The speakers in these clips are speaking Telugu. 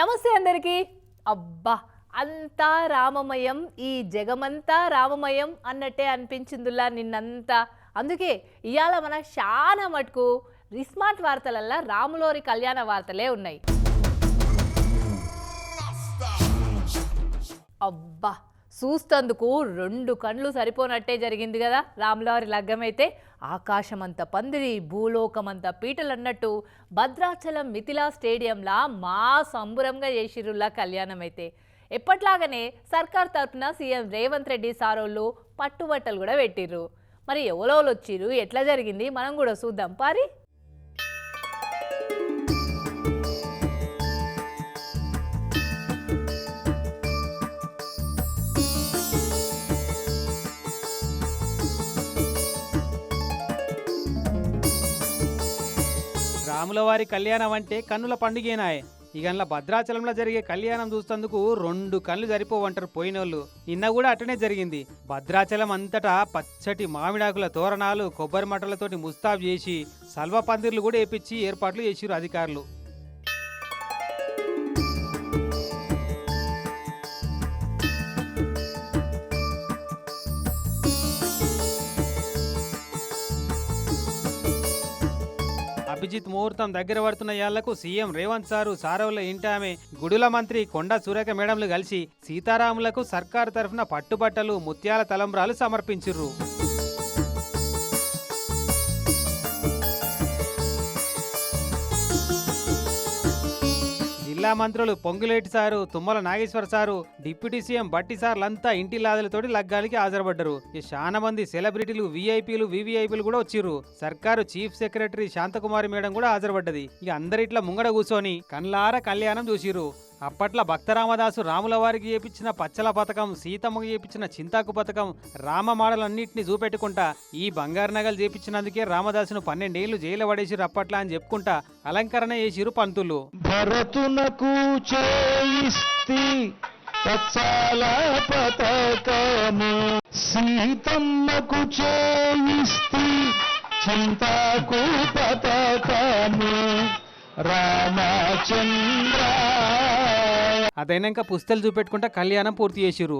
నమస్తే అందరికీ. అబ్బా అంతా రామమయం ఈ జగమంతా రామమయం అన్నట్టే అనిపించిందిలా నిన్నంతా. అందుకే ఇవాళ మన చాలా మటుకు రిస్మార్ట్ వార్తలల్లా రాములోరి కళ్యాణ వార్తలే ఉన్నాయి. అబ్బా చూస్తందుకు రెండు కండ్లు సరిపోనట్టే జరిగింది కదా. రాములవారి లగ్గమైతే ఆకాశమంత పందిరి భూలోకమంత పీటలన్నట్టు భద్రాచలం మిథిలా స్టేడియంలా మా సంబురంగా చేసిరులా కళ్యాణం అయితే ఎప్పట్లాగనే సర్కార్ తరపున సీఎం రేవంత్ రెడ్డి సారోళ్ళు పట్టుబట్టలు కూడా పెట్టిర్రు. మరి ఎవరోళ్ళు వచ్చిర్రు ఎట్లా జరిగింది? మనం కూడా చూద్దాం. పారి. రాముల వారి కళ్యాణం అంటే కన్నుల పండుగేనాయ్ ఇగన్ల భద్రాచలంలో జరిగే కళ్యాణం చూస్తందుకు రెండు కళ్ళు సరిపోవంటారు పోయినోళ్ళు. నిన్న కూడా అట్టనే జరిగింది. భద్రాచలం అంతటా పచ్చటి మామిడాకుల తోరణాలు కొబ్బరి మటలతోటి ముస్తాబ్ చేసి సల్వ పందిర్లు కూడా వేపించి ఏర్పాట్లు చేసిరు అధికారులు. అభిజిత్ ముహూర్తం దగ్గర పడుతున్న యాళ్ళకు సీఎం రేవంత్ సారు సారవుల ఇంటామె గుడుల మంత్రి కొండ సురేఖ మేడంలు కలిసి సీతారాములకు సర్కారు తరఫున పట్టుబట్టలు ముత్యాల తలంబ్రాలు సమర్పించిర్రు. జిల్లా మంత్రులు Ponguleti sir Tummala Nageswara sir deputy CM Bhatti సార్లంతా ఇంటి లాదలతోటి లగ్గాలకి హాజరుపడ్డారు. ఈ చాలా మంది సెలబ్రిటీలు వీఐపీలు వివిఐపీలు కూడా వచ్చిర్రు. సర్కారు చీఫ్ సెక్రటరీ శాంతకుమారి మేడం కూడా హాజరుపడ్డది. ఇక అందరిట్లా ముంగడ కూర్చొని కన్లార కళ్యాణం చూసిర్రు. అప్పట్లో భక్తరామదాసు రాముల వారికి చేపించిన పచ్చల పథకం సీతమ్మకు చేపించిన చింతాకు పథకం రామ మాడలన్నింటినీ చూపెట్టుకుంటా ఈ బంగారు నగలు చేపించినందుకే రామదాసును పన్నెండేళ్ళు జైలు పడేసిరు అప్పట్లా అని చెప్పుకుంటా అలంకరణ చేసిరు పంతులు. భరతునకు చేయిస్తి పచ్చాల పతకము సీతమ్మకు చేయిస్తి చింతాకు పథకము. రామచంద్ర అదైనాక పుస్తలు చూపెట్టుకుంటా కళ్యాణం పూర్తి చేసిరు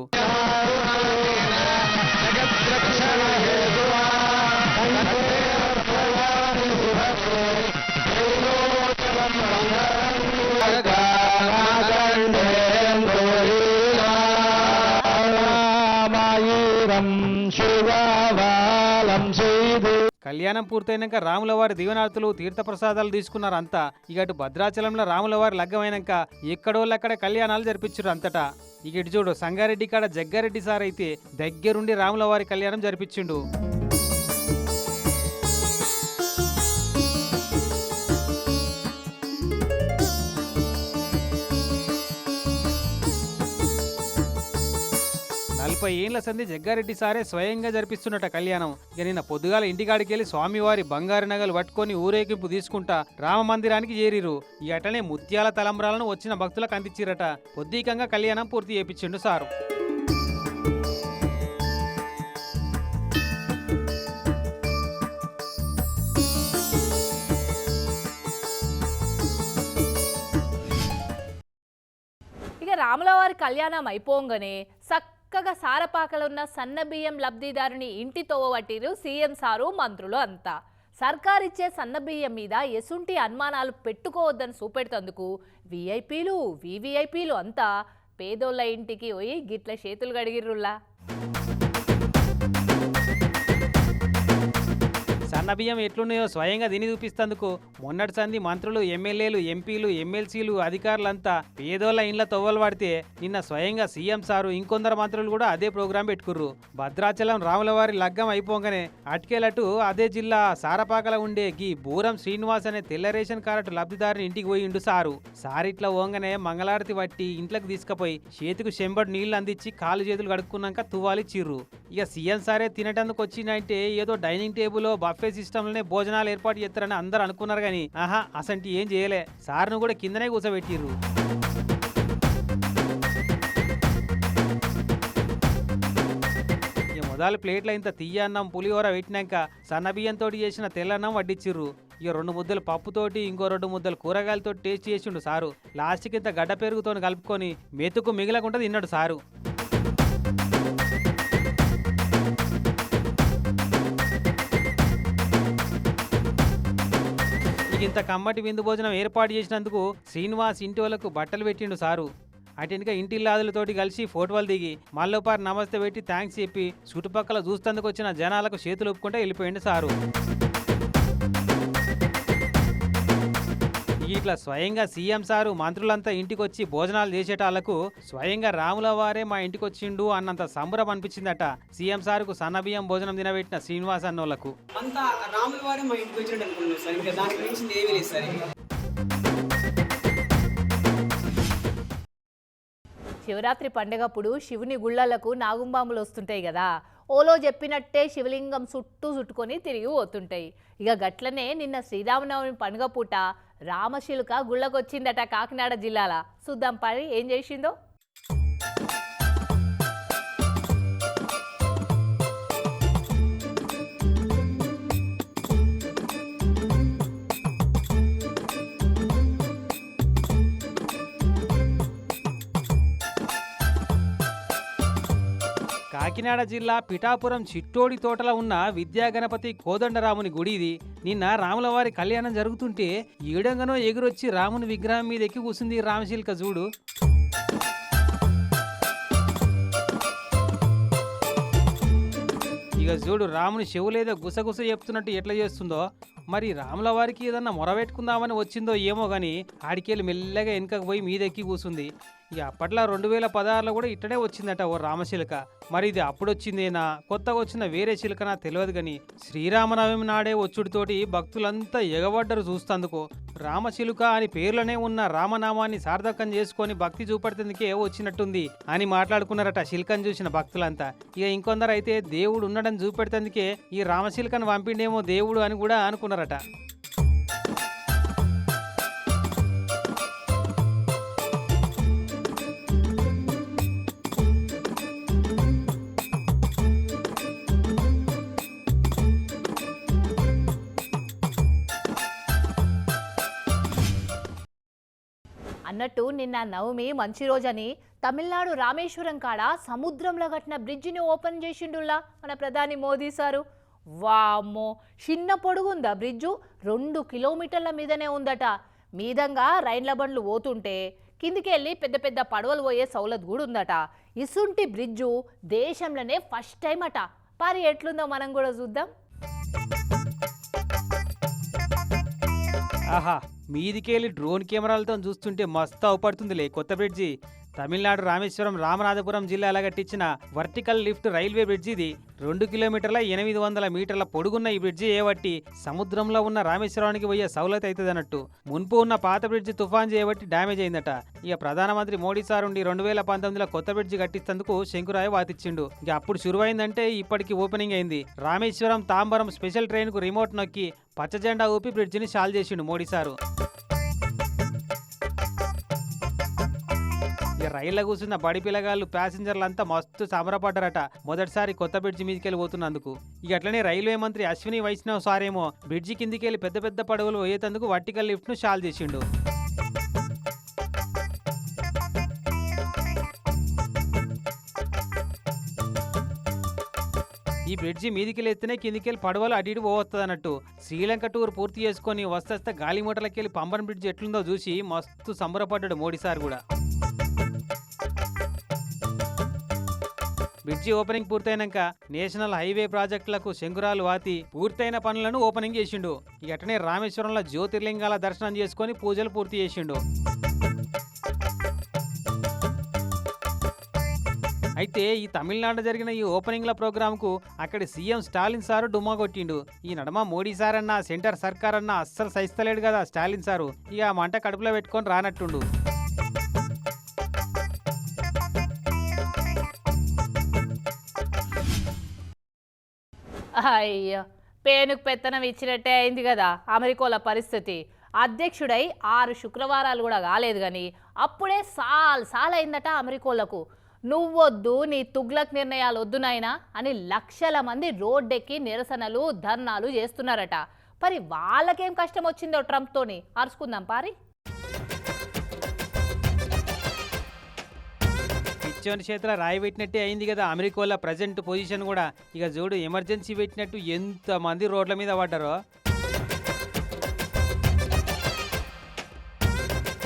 రామాయిరం శివావాలం செய்து కళ్యాణం పూర్తయినాక రాములవారి వారి తీర్థప్రసాదాలు తీసుకున్నారు అంతా. ఇక అటు భద్రాచలంలో రాములవారి లగ్గమైనాక ఎక్కడోళ్ళక్కడ కళ్యాణాలు జరిపించారు అంతటా. ఇక ఇటు చూడు సంగారెడ్డి కాడ జగ్గారెడ్డి సార్ అయితే దగ్గరుండి రాములవారి కళ్యాణం జరిపించిండు. ముప్పై ఏళ్ళ సంధి జగ్గారెడ్డి సారే స్వయంగా జరిపిస్తున్నట కళ్యాణం. ఇక నిన్న పొద్దుగాల ఇంటికాడికెళ్ళి స్వామివారి బంగారు నగలు పట్టుకొని ఊరేగింపు తీసుకుంటా రామ మందిరానికి చేరిరు ఈ అటనే ముత్యాల తలంబ్రాలను వచ్చిన భక్తులకు అందించిరట పొద్దీకంగా కళ్యాణం పూర్తి చేపించిండు సారు. ఇక రాములవారి కళ్యాణం అయిపోగానే చక్కగా సారపాకలున్న సన్న బియ్యం లబ్ధిదారుని ఇంటి తోవబట్టిరు సీఎం సారు మంత్రులు అంతా. సర్కారిచ్చే సన్న బియ్యం మీద ఎసుంటి అనుమానాలు పెట్టుకోవద్దని చూపెడుతందుకు విఐపీలు వివిఐపీలు అంతా పేదోళ్ళ ఇంటికి పోయి గిట్ల చేతులు గడిగిర్రుల్లా బియ్యం ఎట్లున్నాయో స్వయంగా తిని చూపిస్తందుకు మొన్నటి సంది మంత్రులు ఎమ్మెల్యేలు ఎంపీలు ఎమ్మెల్సీలు అధికారులంతా పేదోళ్ళ ఇండ్ల తొవ్వలు పడితే నిన్న స్వయంగా సీఎం సారు ఇంకొందరు మంత్రులు కూడా అదే ప్రోగ్రాం పెట్టుకుర్రు. భద్రాచలం రాములవారి లగ్గం అయిపోగానే అటుకెలటు అదే జిల్లా సారపాకల ఉండే గీ బూరం శ్రీనివాస్ అనే తెల్ల రేషన్ కార్డు లబ్ధిదారుని ఇంటికి పోయిండు సారు. సారిట్లా ఓంగనే మంగళారతి పట్టి ఇంట్లోకి తీసుకుపోయి చేతికి చెంబడు నీళ్ళు అందించి కాలు చేతులు కడుక్కున్నాక తువ్వాలి చిర్రు ఇక సీఎం సారే తినటందుకు వచ్చిందంటే ఏదో డైనింగ్ టేబుల్ బఫే సిస్టంలోనే భోజనాలు ఏర్పాటు చేస్తారని అందరు అనుకున్నారు కానీ ఆహా అసంటి ఏం చేయలే. సార్ను కూడా కిందనే కూర్చోబెట్టిర్రు. మొదలు ప్లేట్లో ఇంత తీయన్నం పులిహోర పెట్టినాక సన్నబియ్యంతో చేసిన తెల్లన్నం వడ్డిచ్చిర్రు. ఇక రెండు ముద్దలు పప్పుతోటి ఇంకో రెండు ముద్దలు కూరగాయలతో టేస్ట్ చేసిండు సారు. లాస్ట్కి ఇంత గడ్డ పెరుగుతో కలుపుకొని మెతుకు మిగలకుండా తిన్నాడు సారు. ఇంత కమ్మటి విందు భోజనం ఏర్పాటు చేసినందుకు శ్రీనివాస్ ఇంటి వాళ్ళకు బట్టలు పెట్టిండు సారు. అటెనక ఇంటిల్లాదులతోటి కలిసి ఫోటోలు దిగి మల్లోపారి నమస్తే పెట్టి థ్యాంక్స్ చెప్పి చుట్టుపక్కల చూస్తందుకు వచ్చిన జనాలకు చేతులు ఒప్పుకుంటే వెళ్ళిపోయింది సారు. ఇట్లా స్వయంగా సీఎం సారు మంత్రులంతా ఇంటికి వచ్చి భోజనాలు చేసేటాళ్ళకు స్వయంగా రాముల వారే మా ఇంటికి వచ్చిండు అన్నంత సంబరం అనిపించిందట. సీఎం సారుకు సన్నబియ్యం భోజనం తినబెట్టిన శ్రీనివాస్ అన్నోళ్ళకు. అంతా రాముల వారే మా ఇంటికి వచ్చినట్టు అనుకున్నాను సార్. ఇంకా దాని గురించి ఏమీ లేదు సార్. ఇంకా. శివరాత్రి పండగప్పుడు శివుని గుళ్ళలకు నాగుంబాములు వస్తుంటాయి కదా. ఓలో చెప్పినట్టే శివలింగం చుట్టూ చుట్టుకొని తిరిగి పోతుంటాయి. ఇక గట్లనే నిన్న శ్రీరామనవమి పండుగ పూట రామశిలుక గుళ్ళకొచ్చిందట కాకినాడ జిల్లాల. చూద్దాం పని ఏం చేసిందో? కాకినాడ జిల్లా పిఠాపురం చిట్టోడి తోటలో ఉన్న విద్యాగణపతి కోదండరాముని గుడి ఇది. నిన్న రాములవారి కళ్యాణం జరుగుతుంటే ఏడంగనో ఎగురొచ్చి రాముని విగ్రహం మీద ఎక్కి కూసింది రామశిల్క చూడు. ఇక చూడు రాముని చెవులేదో గుసగుస చెప్తున్నట్టు ఎట్లా చేస్తుందో. మరి రాముల వారికి ఏదన్నా మొరబెట్టుకుందామని వచ్చిందో ఏమో కానీ ఆడికెళ్ళి మెల్లగా వెనుకకు పోయి మీదెక్కి కూసుంది. ఇక అప్పట్లో రెండు వేల పదహారులో కూడా ఇట్టడే వచ్చిందట ఓ రామచిలుక. మరి ఇది అప్పుడు వచ్చిందేనా కొత్తగా వచ్చిన వేరే చిలకనా తెలియదు కానీ శ్రీరామనవమి నాడే వచ్చుడితోటి భక్తులంతా ఎగబడ్డరు చూస్తందుకు. రామచిలుక అని పేర్లోనే ఉన్న రామనామాన్ని సార్థకం చేసుకొని భక్తి చూపడుతుందికే వచ్చినట్టుంది అని మాట్లాడుకున్నారట శిల్కను చూసిన భక్తులంతా. ఇక ఇంకొందరైతే దేవుడు ఉండడం చూపెడుతుందికే ఈ రామశిల్కను పంపిండేమో దేవుడు అని కూడా అనుకున్నారట. అన్నట్టు నిన్న నవమి మంచి రోజని తమిళనాడు రామేశ్వరం కాడ సముద్రంలో కట్టిన బ్రిడ్జిని ఓపెన్ చేసిండులా మన ప్రధాని మోదీ సారు. వామ్మో చిన్న పొడుగుందా బ్రిడ్జు? రెండు కిలోమీటర్ల మీదనే ఉందట. మీదంగా రైళ్ళ బండ్లు పోతుంటే కిందికి వెళ్ళి పెద్ద పెద్ద పడవలు పోయే సౌలత్ కూడా ఉందట. ఇసుంటి బ్రిడ్జు దేశంలోనే ఫస్ట్ టైం అట. పారి ఎట్లుందో మనం కూడా చూద్దాం. ఆహా మీదికెళ్ళి డ్రోన్ కెమెరాలతో చూస్తుంటే మస్తు అవుపడుతుందిలే కొత్త బ్రిడ్జి. తమిళనాడు రామేశ్వరం రామనాథపురం జిల్లాలో కట్టించిన వర్టికల్ లిఫ్ట్ రైల్వే బ్రిడ్జి ఇది. రెండు కిలోమీటర్ల ఎనిమిది వందల మీటర్ల పొడుగున్న ఈ బ్రిడ్జి ఏవట్టి సముద్రంలో ఉన్న రామేశ్వరానికి పోయే సౌలత అవుతుంది అన్నట్టు మున్పు ఉన్న పాత బ్రిడ్జి తుఫాన్ చేయబట్టి డ్యామేజ్ అయిందట. ఇక ప్రధానమంత్రి మోడీ సార్ ఉండి రెండు వేల పంతొమ్మిదిలో కొత్త బ్రిడ్జి కట్టిస్తందుకు శంకురాయ వాతిచ్చిండు ఇక అప్పుడు శురువైందంటే ఇప్పటికి ఓపెనింగ్ అయింది. రామేశ్వరం తాంబరం స్పెషల్ ట్రైన్కు రిమోట్ నొక్కి పచ్చజెండా ఊపి బ్రిడ్జిని షాల్ చేసిండు మోడీ సారు. రైల్లో కూర్చున్న బడి పిల్లగాళ్ళు ప్యాసింజర్లు అంతా మస్తు సంబరపడ్డారట. మొదటిసారి కొత్త బ్రిడ్జి మీదకెళ్ళి పోతున్నందుకు. ఇక అట్లనే రైల్వే మంత్రి అశ్విని వైష్ణవ్ సారేమో బ్రిడ్జి కిందికెళ్ళి పెద్ద పెద్ద పడవలు పోయేతందుకు వర్టికల్ లిఫ్ట్ను షాల్ చేసిండు. ఈ బ్రిడ్జి మీదికి కిందికెళ్ళి పడవలు అటు ఇటు పోవస్తుంది అన్నట్టు శ్రీలంక టూర్ పూర్తి చేసుకొని వస్తే గాలి మూటలకెళ్ళి పంబన్ బ్రిడ్జ్ ఎట్లుందో చూసి మస్తు సంబరపడ్డాడు మోడీ సార్ కూడా. బ్రిడ్జి ఓపెనింగ్ పూర్తయినాక నేషనల్ హైవే ప్రాజెక్టులకు శంకురాలు వాతి పూర్తయిన పనులను ఓపెనింగ్ చేసిండు. ఇక రామేశ్వరంలో జ్యోతిర్లింగాల దర్శనం చేసుకొని పూజలు పూర్తి చేసిండు. అయితే ఈ తమిళనాడు జరిగిన ఈ ఓపెనింగ్ల ప్రోగ్రాంకు అక్కడి సీఎం స్టాలిన్ సారు డుమ్మా కొట్టిండు. ఈ నడమ మోడీ సార్ అన్న సెంటర్ సర్కార్ అన్న అస్సలు సహిస్తలేడు కదా స్టాలిన్ సారు. ఇక ఆ మంట కడుపులో పెట్టుకొని రానట్టుండు. అయ్యో పేనుకు పెత్తనం ఇచ్చినట్టే అయింది కదా అమెరికోల పరిస్థితి. అధ్యక్షుడై ఆరు శుక్రవారాలు కూడా కాలేదు కానీ అప్పుడే సాల్ సాల్ అయిందట అమెరికోలకు. నువ్వొద్దు నీ తుగ్లక్ నిర్ణయాలు వద్దు నాయనా అని లక్షల మంది రోడ్డెక్కి నిరసనలు ధర్నాలు చేస్తున్నారట. మరి వాళ్ళకేం కష్టం వచ్చిందో ట్రంప్తోని అరుచుకుందాం పారి. పిచ్చోని చేతిలో రాయి పెట్టినట్టే అయింది కదా. అమెరికాలో ప్రజెంట్ పొజిషన్ కూడా. ఇక చూడు ఎమర్జెన్సీ పెట్టినట్టు ఎంతమంది రోడ్ల మీద పడ్డారో.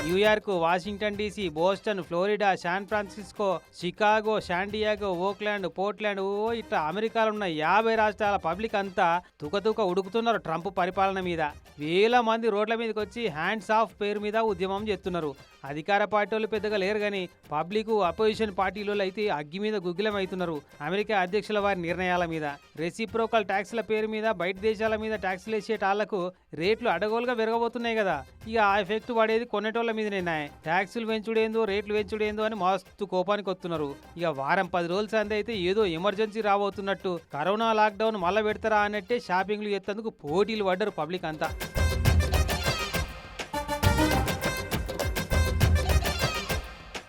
New York Washington DC Boston Florida San Francisco Chicago San Diego Oakland Portland ఓ ఇట్లా అమెరికాలో ఉన్న యాభై రాష్ట్రాల పబ్లిక్ అంతా తుకతుక ఉడుకుతున్నారు ట్రంప్ పరిపాలన మీద. వేల మంది రోడ్ల మీదకి వచ్చి హ్యాండ్స్ ఆఫ్ పేరు మీద ఉద్యమం చేస్తున్నారు. అధికార పార్టీ వాళ్ళు పెద్దగా లేరు కానీ పబ్లిక్ అపోజిషన్ పార్టీలో అయితే అగ్గి మీద గుగ్గిలం అవుతున్నారు అమెరికా అధ్యక్షుల వారి నిర్ణయాల మీద. రెసిప్రోకల్ ట్యాక్స్ల పేరు మీద బయట దేశాల మీద ట్యాక్స్లు వేసే టాళ్ళకు రేట్లు అడగోలుగా పెరగబోతున్నాయి కదా. ఇక ఆ ఎఫెక్ట్ పడేది కొనేటోళ్ళ మీదనే ట్యాక్సులు పెంచుడేందో రేట్లు పెంచుడేందో అని మస్తు కోపానికి వస్తున్నారు ఇక వారం పది రోజుల సంది అయితే ఏదో ఎమర్జెన్సీ రాబోతున్నట్టు. కరోనా లాక్డౌన్ మళ్ళా పెడతారా అన్నట్టే షాపింగ్లు ఎత్తేందుకు పోటీలు పడ్డారు పబ్లిక్ అంతా.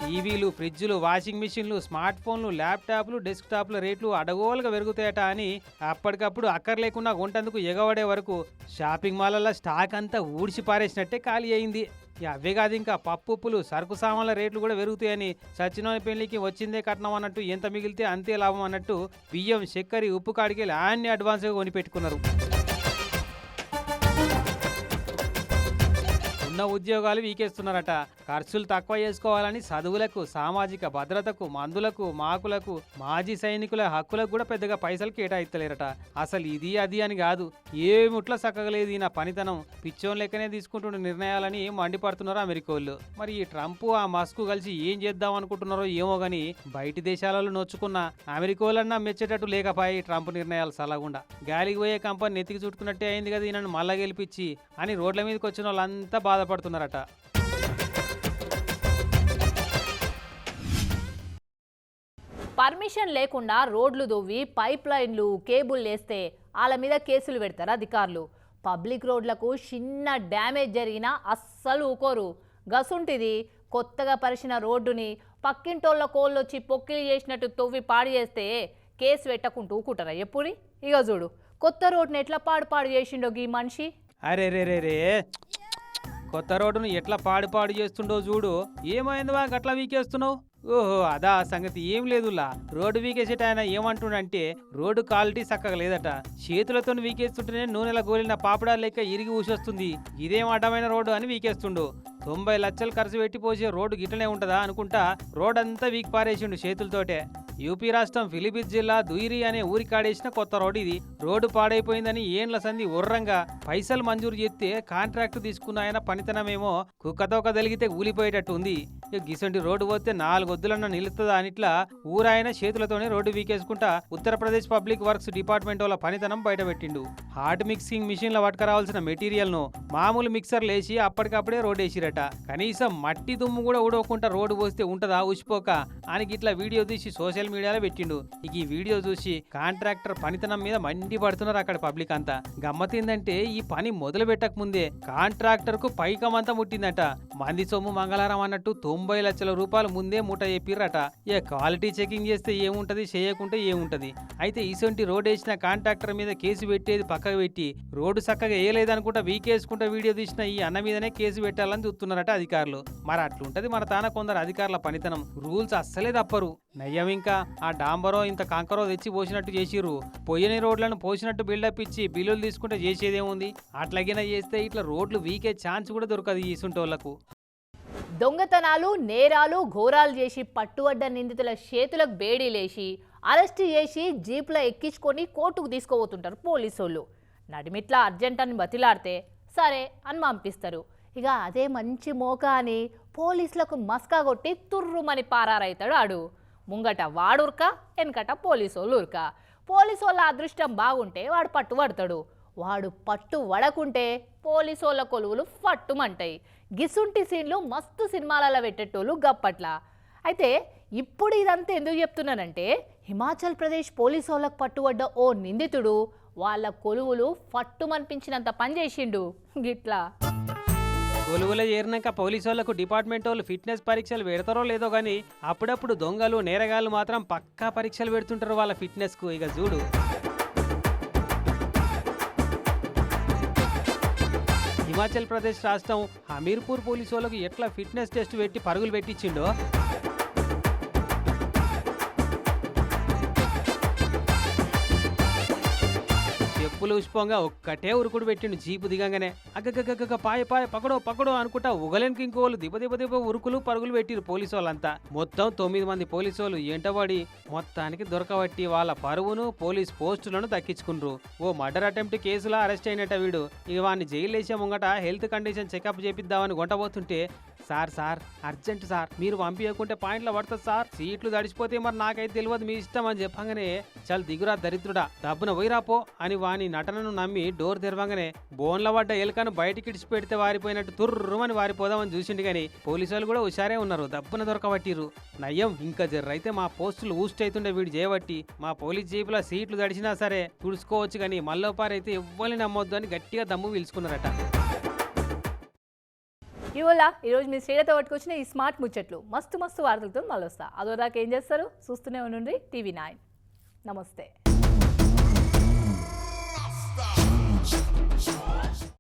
టీవీలు ఫ్రిడ్జ్లు వాషింగ్ మిషన్లు స్మార్ట్ ఫోన్లు ల్యాప్టాప్లు డెస్క్టాప్ల రేట్లు అడగోలుగా పెరుగుతాయట అని అప్పటికప్పుడు అక్కర్లేకుండా కొంటందుకు ఎగబడే వరకు షాపింగ్ మాల్ల స్టాక్ అంతా ఊడ్చి పారేసినట్టే ఖాళీ అయింది. అవే కాదు ఇంకా పప్పు ఉప్పులు సరుకు సామాన్ల రేట్లు కూడా పెరుగుతాయని సచినోని పెళ్ళికి వచ్చిందే కట్నం అన్నట్టు ఎంత మిగిలితే అంతే లాభం అన్నట్టు బియ్యం చక్కెర ఉప్పు కాడికి అన్ని అడ్వాన్స్గా కొనిపెట్టుకున్నారు. ఉన్న ఉద్యోగాలు వీకేస్తున్నారట. ఖర్చులు తక్కువ చేసుకోవాలని చదువులకు సామాజిక భద్రతకు మందులకు మాకులకు మాజీ సైనికుల హక్కులకు కూడా పెద్దగా పైసలు కేటాయిస్తలేరట. అసలు ఇది అది అని కాదు. ఏముట్లా సక్కగలేదు ఈయన పనితనం. పిచ్చోన్ లెక్కనే తీసుకుంటున్న నిర్ణయాలని మండిపడుతున్నారు అమెరికోళ్ళు. మరి ఈ ట్రంప్ ఆ మస్క్ కలిసి ఏం చేద్దాం అనుకుంటున్నారో ఏమో గాని బయటి దేశాలలో నొచ్చుకున్న అమెరికోలన్నా మెచ్చేటట్టు లేకపాయి ట్రంప్ నిర్ణయాలు సలగుండా గాలికి పోయే కంపెనీ నెత్తికి చుట్టుకున్నట్టే అయింది కదా ఈయనను మళ్ళా గెలిపించి అని రోడ్ల మీదకి వచ్చిన వాళ్ళంతా బాధపడుతున్నారట. పర్మిషన్ లేకుండా రోడ్లు దొవ్వి పైప్ లైన్లు కేబుల్ వేస్తే వాళ్ళ మీద కేసులు పెడతారు అధికారులు. పబ్లిక్ రోడ్లకు చిన్న డ్యామేజ్ జరిగినా అస్సలు ఊకోరు. గసుంటిది కొత్తగా పరిచిన రోడ్డుని పక్కింటోళ్ళ కోళ్ళు వచ్చి పొక్కిలి చేసినట్టు తొవ్వి పాడు చేస్తే కేసు పెట్టకుంటూ ఊకుంటారా? ఎప్పుడు ఇక చూడు కొత్త రోడ్డుని ఎట్లా పాడు పాడు చేసిండో ఈ మనిషి. అరే రే రే రే కొత్త రోడ్డును ఎట్లా పాడు పాడు చేస్తుండో చూడు. ఏమైందివా గట్లా వీకేస్తున్నావు? ఓహో అదా సంగతి ఏం లేదులా. రోడ్డు వీకేసేట ఆయన ఏమంటుండంటే రోడ్డు క్వాలిటీ చక్కగా లేదట. చేతులతో వీకేస్తుంటేనే నూనెల గోలిన పాపడా లెక్క ఇరిగి ఊసొస్తుంది. ఇదేం అడ్డమైన రోడ్డు అని వీకేస్తుండు. తొంభై లక్షలు ఖర్చు పెట్టి పోసే రోడ్డు గిట్లనే ఉంటుందా అనుకుంటా రోడ్ అంతా వీక్ పారేసిండు చేతులతోటే. యూపీ రాష్ట్రం ఫిలిపిత్ జిల్లా దుయిరి అనే ఊరి కాడేసిన కొత్త రోడ్డు ఇది. రోడ్డు పాడైపోయిందని ఏండ్ల సంధి ఉర్రంగా పైసలు మంజూరు చేస్తే కాంట్రాక్ట్ తీసుకున్న ఆయన పనితనమేమో కుక్కతోక దలిగితే ఊలిపోయేటట్టు ఉంది. గిసంటి రోడ్డు పోతే నాలుగు వద్దులన్న అని అనిట్లా ఊరాయన చేతులతోనే రోడ్డు వీకేసుకుంటా ఉత్తరప్రదేశ్ పబ్లిక్ వర్క్స్ డిపార్ట్మెంట్ వాళ్ళ పనితనం బయటపెట్టిండు. హార్డ్ మిక్సింగ్ మిషన్ల పట్టుకరావాల్సిన మెటీరియల్ను మామూలు మిక్సర్లు వేసి అప్పటికప్పుడే రోడ్ వేసిరట కనీసం మట్టి దుమ్ము కూడా ఊడవకుండా రోడ్డు పోస్తే ఉంటదా ఉసిపోక అని ఇట్లా వీడియో తీసి సోషల్ మీడియాలో పెట్టిండు. ఇక ఈ వీడియో చూసి కాంట్రాక్టర్ పనితనం మీద మండి పడుతున్నారు అక్కడ పబ్లిక్ అంతా. గమ్మతిందంటే ఈ పని మొదలు పెట్టక ముందే కాంట్రాక్టర్కు పైకమంతా ముట్టిందట. మంది సొమ్ము మంగళవారం అన్నట్టు తొంభై లక్షల రూపాయలు ముందే మూట చెప్పిర్రట. ఇక క్వాలిటీ చెకింగ్ చేస్తే ఏముంటది చేయకుంటే ఏముంటది? అయితే ఇసొంటి రోడ్ వేసిన కాంట్రాక్టర్ మీద కేసు పెట్టేది పక్కకు పెట్టి రోడ్డు చక్కగా వేయలేదనుకుంటా వీకేసుకుంటా వీడియో తీసిన ఈ అన్న మీదనే కేసు పెట్టాలని చేస్తున్నారట అధికారులు. మరి అట్లుంటది మన తాన కొందరు అధికారుల పనితనం. రూల్స్ అస్సలే తప్పరు. నయ్యం ఇంకా ఆ డాంబరో ఇంత కంకరో తెచ్చి పోసినట్టు చేసిర్రు. పొయ్యని రోడ్లను పోసినట్టు బిల్డప్ ఇచ్చి బిల్లులు తీసుకుంటే చేసేదేముంది? అట్లాగినా చేస్తే ఇట్లా రోడ్లు వీకే ఛాన్స్ కూడా దొరకదు ఈ సుంటోళ్ళకు. దొంగతనాలు నేరాలు ఘోరాలు చేసి పట్టుబడ్డ నిందితుల చేతులకు బేడీలేసి అరెస్ట్ చేసి జీపులో ఎక్కించుకొని కోర్టుకు తీసుకుపోతుంటారు పోలీసోళ్ళు. నడిమిట్లా అర్జెంట్ అని బతిలాడితే సరే అని పంపిస్తారు. ఇక అదే మంచి మోక అని పోలీసులకు మస్కా కొట్టి తుర్రుమని పారారైతాడు ఆడు. ముంగట వాడుర్క వెనకట పోలీసోళ్ళు ఉరక పోలీసోళ్ళ అదృష్టం బాగుంటే వాడు పట్టుబడతాడు. వాడు పట్టు వడకుంటే పోలీసోళ్ళ కొలువులు ఫట్టుమంటాయి. గిసుంటి సీన్లు మస్తు సినిమాలలో పెట్టేటోళ్ళు గప్పట్ల. అయితే ఇప్పుడు ఇదంతా ఎందుకు చెప్తున్నానంటే హిమాచల్ ప్రదేశ్ పోలీసు వాళ్ళకు పట్టుబడ్డ ఓ నిందితుడు వాళ్ళ కొలువులు ఫట్టుమనిపించినంత పని చేసిండు. గిట్లా. కొలువులో చేరినాక పోలీసు వాళ్ళకు డిపార్ట్మెంట్ వాళ్ళు ఫిట్నెస్ పరీక్షలు పెడతారో లేదో కానీ అప్పుడప్పుడు దొంగలు నేరగాళ్ళు మాత్రం పక్కా పరీక్షలు పెడుతుంటారు వాళ్ళ ఫిట్నెస్కు. ఇక చూడు. హిమాచల్ ప్రదేశ్ రాష్ట్రం హమీర్పూర్ పోలీసు వాళ్ళకు ఎట్లా ఫిట్నెస్ టెస్ట్ పెట్టి పరుగులు పెట్టించిండో? చెప్పులు ఒక్కటే ఉరుకుడు పెట్టిండు జీపు దిగంగానే. అగ్గగ్గగ్గ పాయ పాయ పకడో పకడో అనుకుంటా ఉగలేనికి ఇంకోళ్ళు దిబ దిబ దిబ ఉరుకులు పరుగులు పెట్టిరు పోలీసు వాళ్ళంతా మొత్తం తొమ్మిది మంది పోలీసు వాళ్ళు ఎంటబడి మొత్తానికి దొరకబట్టి వాళ్ళ పరువును పోలీస్ పోస్టులను దక్కించుకుండ్రు. ఓ మర్డర్ అటెంప్ట్ కేసులో అరెస్ట్ అయినట్ట వీడు. ఇక వాడిని జైలు వేసే ముంగట హెల్త్ కండిషన్ చెకప్ చేపిద్దామని గొంటబోతుంటే సార్ సార్ అర్జెంట్ సార్. మీరు పంపించకుంటే పాయింట్లో పడుతుంది సార్. సీట్లు తడిచిపోతే మరి నాకైతే తెలియదు మీ ఇష్టం అని చెప్పంగానే చాలా దిగురా దరిద్రుడా డబ్బున పోయిరాపో అని వాని నటనను నమ్మి డోర్ తెరవంగానే బోన్ల పడ్డ ఎలుకను బయటికి ఇడిచి పెడితే వారిపోయినట్టు తుర్రుమని వారిపోదామని చూసిండు కానీ పోలీసు వాళ్ళు కూడా హుషారే ఉన్నారు. దబ్బున దొరకబట్టిర్రు. నయ్యం ఇంకా జర్రైతే మా పోస్టులు ఊస్ట్ అవుతుండే వీడు చేయబట్టి మా పోలీస్ జీపులో సీట్లు తడిచినా సరే తుడుచుకోవచ్చు కానీ మల్లోపారైతే ఎవ్వరిని నమ్మొద్దు అని గట్టిగా దమ్ము పిలుచుకున్నారట. ఇవాళ ఈరోజు మీ శ్రేయతో పట్టుకొచ్చిన ఈ స్మార్ట్ ముచ్చట్లు. మస్తు మస్తు వార్తలతో మళ్ళీ వస్తా అదో దాకా ఏం చేస్తారు? చూస్తూనే ఉండండి టీవీ నైన్. నమస్తే.